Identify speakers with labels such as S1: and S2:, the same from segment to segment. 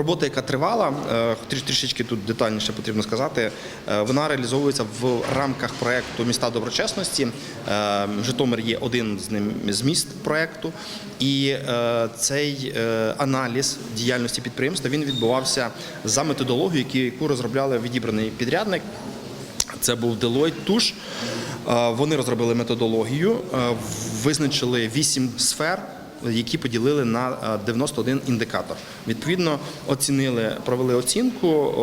S1: робота, яка тривала, е, трішечки тут детальніше потрібно сказати. е, Вона реалізовується в рамках проекту Міста доброчесності. Е, Житомир є один з ним з міст проекту, і цей аналіз діяльності підприємства він відбувався за методологією, яку- розробляли відібраний підрядник. Це був Deloitte. Е, Вони розробили методологію, визначили вісім сфер, які поділили на е, 91 індикатор. Відповідно, оцінили, провели оцінку.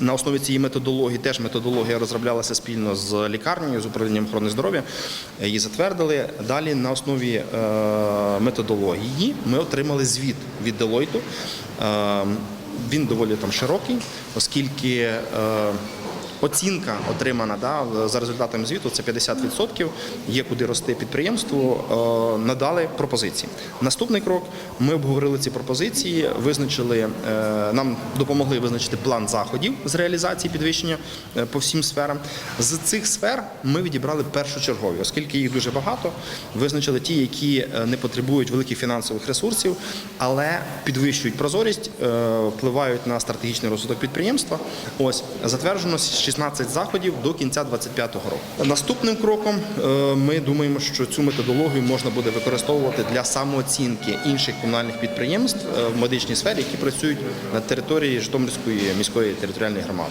S1: На основі цієї методології теж методологія розроблялася спільно з лікарнею, з управлінням охорони здоров'я. е, Її затвердили. Далі на основі е, методології ми отримали звіт від Deloitte. Е, Він доволі там широкий, оскільки е, Оцінка отримана да, за результатами звіту це 50%, є куди рости підприємству, е, надали пропозиції. Наступний крок ми обговорили ці пропозиції, визначили, е, нам допомогли визначити план заходів з реалізації підвищення е, по всім сферам. З цих сфер ми відібрали першочергові, оскільки їх дуже багато. Визначили ті, які не потребують великих фінансових ресурсів, але підвищують прозорість, впливають на стратегічний розвиток підприємства. Ось затверджено 16 заходів до кінця 2025 року. Наступним кроком е, ми думаємо, що цю методологію можна буде використовувати для самооцінки інших комунальних підприємств е, в медичній сфері, які працюють на території Житомирської міської територіальної громади.